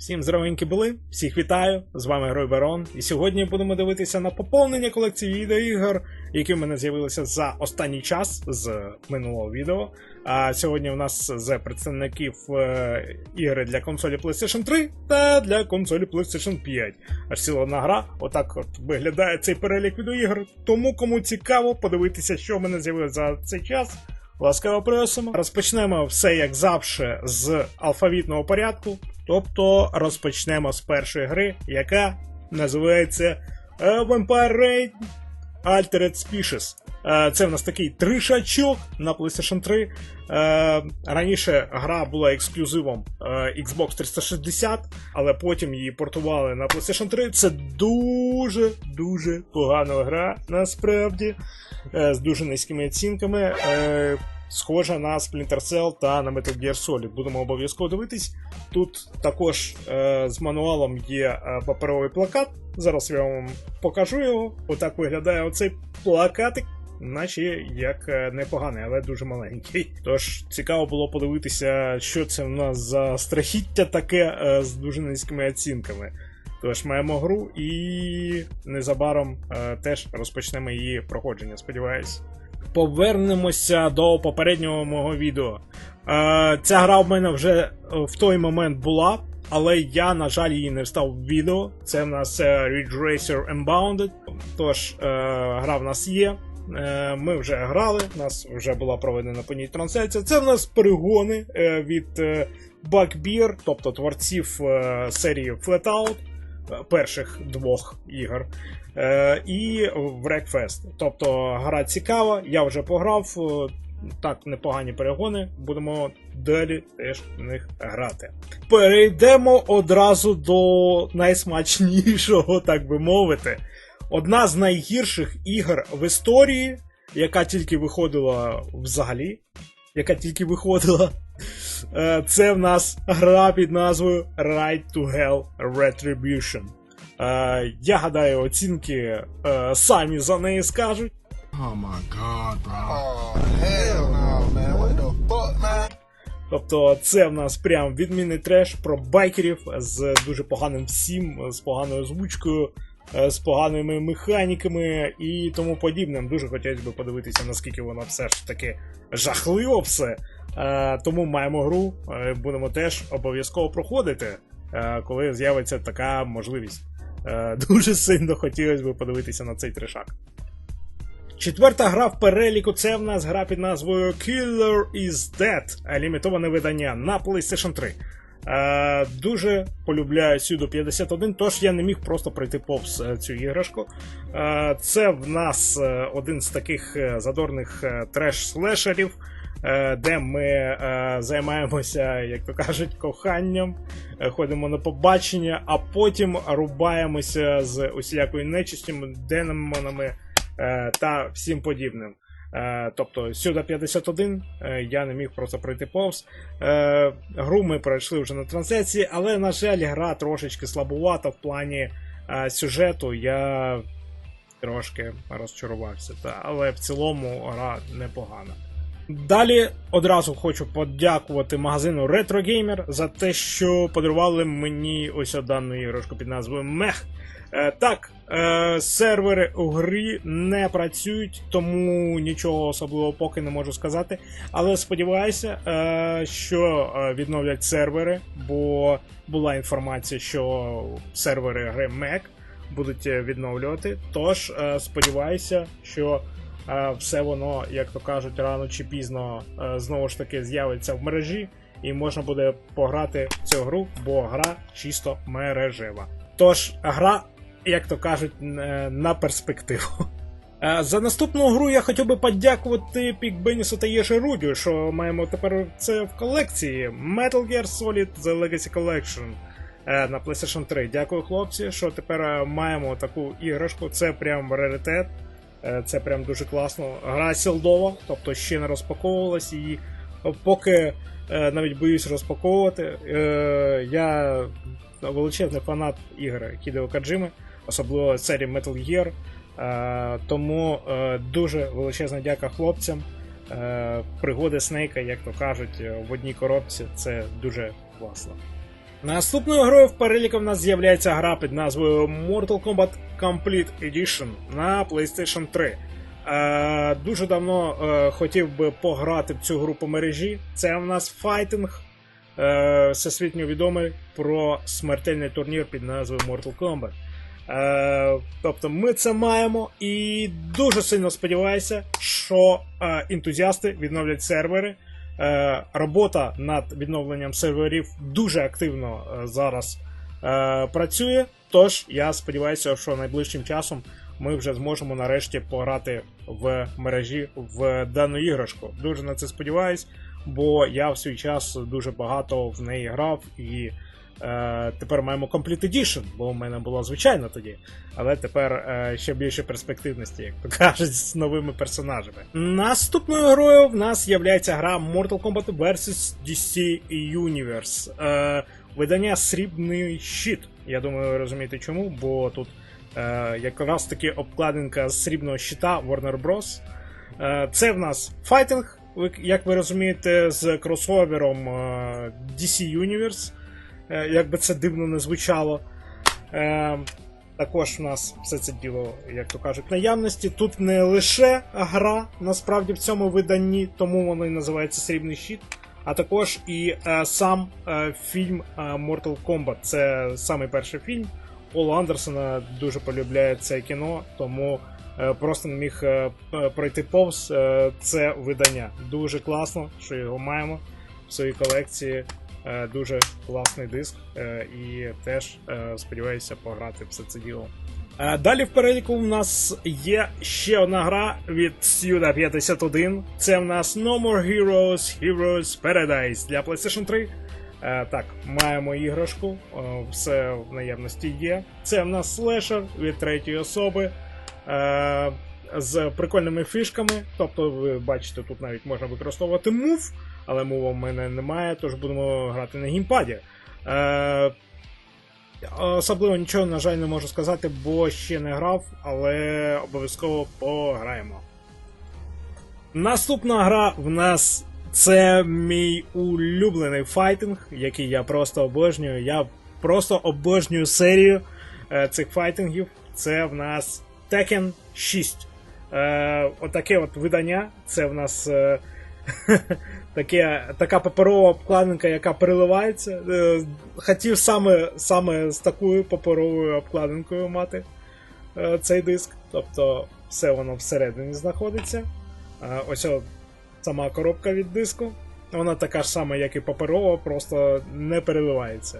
Всім здоровенькі були, всіх вітаю! З вами Герой Барон. І сьогодні будемо дивитися на поповнення колекції відеоігор, які в мене з'явилися за останній час з минулого відео. А сьогодні у нас з представників е, ігри для консолі PlayStation 3 та для консолі PlayStation 5. Аж ціла одна гра. Отак от виглядає цей перелік відеоігр. Тому кому цікаво подивитися, що в мене з'явилося за цей час. Ласкаво просимо. Розпочнемо все як завжди з алфавітного порядку. Тобто розпочнемо з першої гри, яка називається е, Vampire Altered Species. Е, Це в нас такий тришачок на PlayStation 3. Е, Раніше гра була ексклюзивом Xbox 360, але потім її портували на PlayStation 3. Це дуже дуже погана гра, насправді, з дуже низькими оцінками. Схожа на Splinter Cell та на Metal Gear Solid. Будемо обов'язково дивитись. Тут також е, з мануалом є е, паперовий плакат. Зараз я вам покажу його. Отак виглядає оцей плакатик, наче як е, непоганий, але дуже маленький. Тож цікаво було подивитися, що це в нас за страхіття таке з дуже низькими оцінками. Тож маємо гру і незабаром теж розпочнемо її проходження, сподіваюсь. Повернемося до попереднього мого відео. Е, ця гра в мене вже е, в той момент була, але я, на жаль, її не встав в відео. Це в нас е, Ridge Racer Unbounded. Тож, е, гра в нас є. Е, Ми вже грали, у нас вже була проведена по ній трансляція. Це в нас перегони е, від Bugbear, тобто творців серії Flatout, перших двох ігор. Е, і Wreckfest. Тобто гра цікава, я вже пограв. е, Так, непогані перегони, будемо далі теж в них грати. Перейдемо одразу до найсмачнішого, так би мовити. Одна з найгірших ігор в історії, яка тільки виходила взагалі. Яка тільки виходила. Е, Це в нас гра під назвою Ride to Hell Retribution. Е, Я гадаю, оцінки е, самі за неї скажуть. Oh my god, bro. Oh, hell no, man. What the fuck, man? Тобто, це в нас прям відмінний треш про байкерів з дуже поганим всім, з поганою озвучкою, з поганими механіками і тому подібним. Дуже хотілося б подивитися, наскільки воно все ж таки жахливо все. Е, Тому маємо гру, е, будемо теж обов'язково проходити, е, коли з'явиться така можливість. Е, Дуже сильно хотілося б подивитися на цей трешак. Четверта гра в переліку це в нас гра під назвою Killer is Dead, лімітоване видання на PlayStation 3. Е, дуже полюбляю Сюду 51, тож я не міг просто пройти повз е, цю іграшку. Е, це в нас е, один з таких е, задорних треш-слешерів, де ми займаємося, як то кажуть, коханням, ходимо на побачення, а потім рубаємося з усілякою нечистю, демонами та всім подібним. Е, тобто сюди 51 е, я не міг просто пройти повз. Е, гру ми пройшли вже на трансляції, але, на жаль, гра трошечки слабувата в плані сюжету. Я трошки розчарувався. Та, але в цілому гра непогана. Далі одразу хочу подякувати магазину Retro Gamer за те, що подарували мені ось дану іграшку під назвою Мех. Так, е, сервери у грі не працюють, тому нічого особливого поки не можу сказати. Але сподіваюся, е, що е, відновлять сервери, бо була інформація, що сервери гри Mac будуть відновлювати. Тож сподіваюся, що все воно, як то кажуть, рано чи пізно е, знову ж таки з'явиться в мережі, і можна буде пограти в цю гру, бо гра чисто мережева. Тож, гра, як то кажуть, е, на перспективу. Е, За наступну гру я хотів би подякувати Пік Бенісу та Єші Рудю, що маємо тепер це в колекції. Metal Gear Solid The Legacy Collection е, на PlayStation 3. Дякую, хлопці, що тепер е, маємо таку іграшку. Це прям раритет. Е, Це прям дуже класно. Гра сілдова, тобто ще не розпаковувалась і поки е, навіть боюсь розпаковувати. Е, Я величезний фанат ігри Хідео Каджими, особливо серії Metal Gear. Е, Тому е, дуже величезна дяка хлопцям. Е, Пригоди Снейка, як то кажуть, е, в одній коробці це дуже класно. Наступною грою в переліку в нас з'являється гра під назвою Mortal Kombat Complete Edition на PlayStation 3. Е, дуже давно е, хотів би пограти в цю гру по мережі. Це в нас файтинг, е, всесвітньо відомий про смертельний турнір під назвою Mortal Kombat. Е, тобто ми це маємо і дуже сильно сподіваюся, що е, ентузіасти відновлять сервери. Е, робота над відновленням серверів дуже активно е, зараз е, працює. Тож я сподіваюся, що найближчим часом ми вже зможемо нарешті пограти в мережі в дану іграшку. Дуже на це сподіваюсь, бо я в свій час дуже багато в неї грав і. Е, тепер маємо Complete Edition, бо в мене було звичайно тоді. Але тепер е, ще більше перспективності, як то кажуть, з новими персонажами. Наступною грою в нас є гра Mortal Kombat vs DC Universe. Видання Срібний щит. Я думаю, ви розумієте чому, бо тут е, якраз таки обкладинка срібного щита Warner Bros. Е, це в нас файтинг, як ви розумієте, з кросовером е, DC Universe е, як би це дивно не звучало. Е, також у нас все це діло, як то кажуть, в наявності. Тут не лише гра, насправді в цьому виданні, тому воно і називається Срібний щит, а також і е, сам е, фільм е, Mortal Kombat. Це самий перший фільм. Пол Андерсона дуже полюбляє це кіно, тому просто не міг пройти повз це видання. Дуже класно, що його маємо в своїй колекції. Дуже класний диск, і теж сподіваюся пограти все це діло. Е, Далі в переліку у нас є ще одна гра від Suda 51. Це в нас No More Heroes Heroes Paradise для PlayStation 3. Е, Так, маємо іграшку, е, все в наявності є. Це в нас слешер від третьої особи. З прикольними фішками. Тобто, ви бачите, тут навіть можна використовувати мув, але мова в мене немає, тож будемо грати на геймпаді. Особливо нічого, на жаль, не можу сказати, бо ще не грав, але обов'язково пограємо. Наступна гра в нас це мій улюблений файтинг, який я просто обожнюю. Я просто обожнюю серію е, цих файтингів. Це в нас Tekken 6. Е, отаке от видання. Це в нас е, таке, така паперова обкладинка, яка переливається. Е, хотів саме, саме з такою паперовою обкладинкою мати е, цей диск. Тобто все воно всередині знаходиться. Е, ось сама коробка від диску. Вона така ж сама, як і паперова, просто не переливається.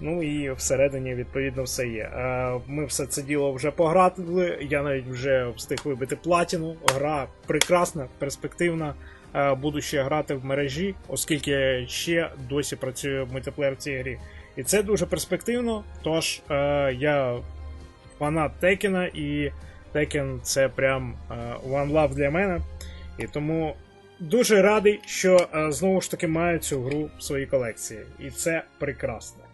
Ну і всередині, відповідно, все є. Е, Ми все це діло вже пограли. Я навіть вже встиг вибити платіну. Гра прекрасна, перспективна. Е, Буду ще грати в мережі, оскільки ще досі працює мультиплеєр в цій грі. І це дуже перспективно. Тож е, я фанат Текена, і Текен це прям one love для мене. І тому дуже радий, що знову ж таки маю цю гру в своїй колекції. І це прекрасно.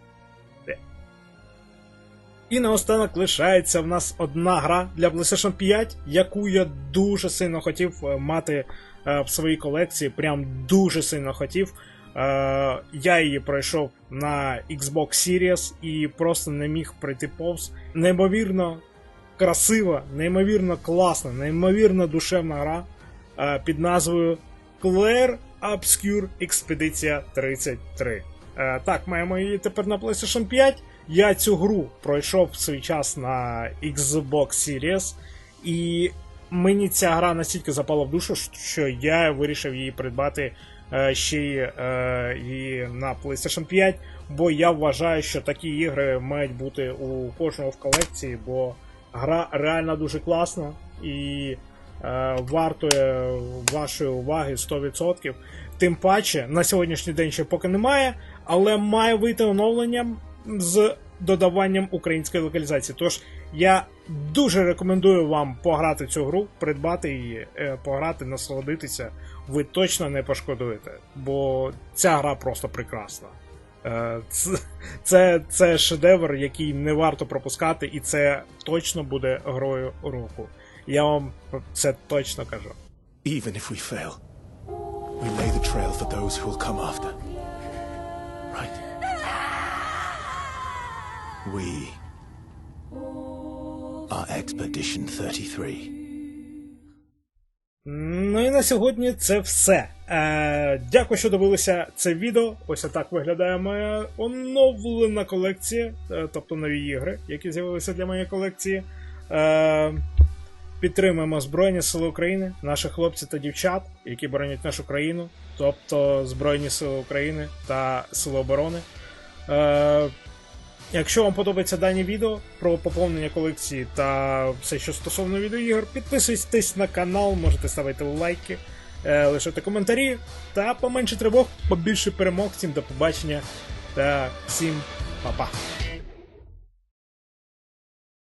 І наостанок лишається в нас одна гра для PlayStation 5, яку я дуже сильно хотів е, мати е, в своїй колекції. Прям дуже сильно хотів. Е, Я її пройшов на Xbox Series і просто не міг пройти повз. Неймовірно красива, неймовірно класна, неймовірно душевна гра під назвою Claire Obscure Expedition 33. Е, Так, маємо її тепер на PlayStation 5. Я цю гру пройшов в свій час на Xbox Series, і мені ця гра настільки запала в душу, що я вирішив її придбати е, ще й е, на PlayStation 5, бо я вважаю, що такі ігри мають бути у кожного в колекції, бо гра реально дуже класна і е, вартує вашої уваги 100%. Тим паче, на сьогоднішній день ще поки немає, але має вийти оновленням з додаванням української локалізації. Тож я дуже рекомендую вам пограти цю гру, придбати її, е, пограти, насолодитися. Ви точно не пошкодуєте, бо ця гра просто прекрасна. Це, це, це шедевр, який не варто пропускати, і це точно буде грою року. Я вам це точно кажу. Even if we fail, we lay the trail for those who will come after. Right? We are Expedition 33. Ну і на сьогодні це все. Е, дякую, що дивилися це відео. Ось так виглядає моя оновлена колекція, е, тобто нові ігри, які з'явилися для моєї колекції. Е, підтримуємо Збройні Сили України, наших хлопців та дівчат, які боронять нашу країну, тобто Збройні Сили України та Сили оборони. Е, Якщо вам подобається дані відео про поповнення колекції та все, що стосовно відеоігор, підписуйтесь на канал, можете ставити лайки, лишити коментарі та поменше тривог, побільше перемог. Всім до побачення та всім па-па.